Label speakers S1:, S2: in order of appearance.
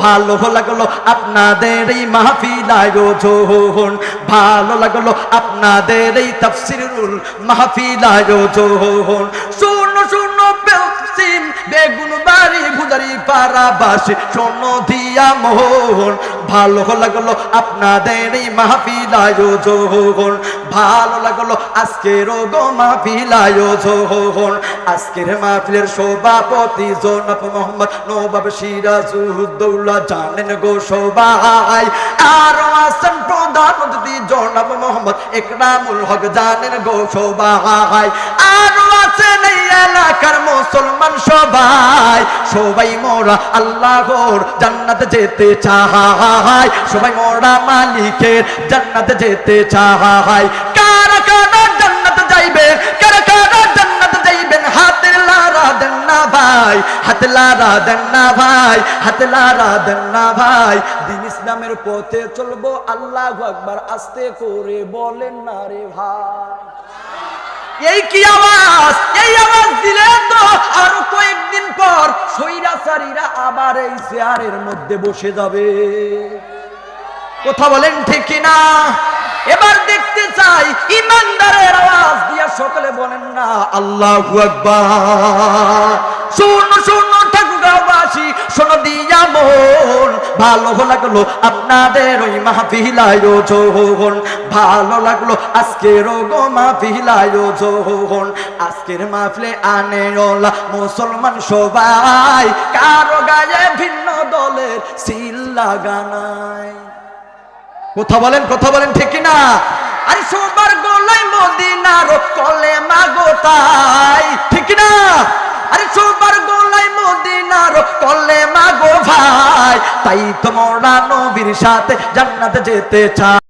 S1: ভালো লাগল আপনাদের এই মাহফিল আয়োজন ভালো লাগল আপনাদের এই তাফসিরুল মাহফিল আয়োজন শুনো শুনো বেগুন পাড়াবাসী শোনো দিয়া মোহন ভালো লাগল আপনাদের এই মাহফিল আয়োজন। ভালো লাগল আজকের গো মাহফিল আয়োজন। আজকের মাহফিলের সভাপতি জনাব মোহাম্মদ নবাব সিরাজউদ্দৌলা জানেন গো সবাই। আর আছেন প্রধান অতিথি জনাব মোহাম্মদ একরামুল হক জানেন গো সবাই। আর এলাকার মুসলমান সবাই সবাই মোরা আল্লাহর জান্নাতে যেতে চায় সবাই মোরা মালিকের জান্নাতে যেতে চায় কারা কারা জান্নাতে যাইবে? কারা কারা জান্নাতে যাইবেন? হাতের লারা দেন না ভাই, হাতে লারা দেন না ভাই, হাতে লারা দেন না ভাই। দিন ইসলামের পথে চলবো, আল্লাহ আকবার আস্তে করে বলেন না রে ভাই। এই কি আওয়াজ? এই আওয়াজ দিলে তো আর কয়েকদিন পর সৈরাচারীরা আবার এই চেয়ারের মধ্যে বসে যাবে। কথা বলেন ঠিক না এবার দেখতে চাই, ইমানদারের আওয়াজ দিয়া সকলে বলেন না, আল্লাহ শুন শুনো ভালো লাগল আপনাদের ওই মাহফিল আয়োজন ভালো লাগল আজকের গো মাহফিল আয়োজন আজকের মাহফিলে আনে ওলা মুসলমান সবাই, কারও গায়ে ভিন্ন দলের সিল লাগানায়। কথা বলেন কথা বলেন ঠিক না আরে সবার গলায় মদিনার কলে মাগো তাই ঠিক না ভাই তাই তোমরা নবীর সাথে জান্নাতে যেতে চাই।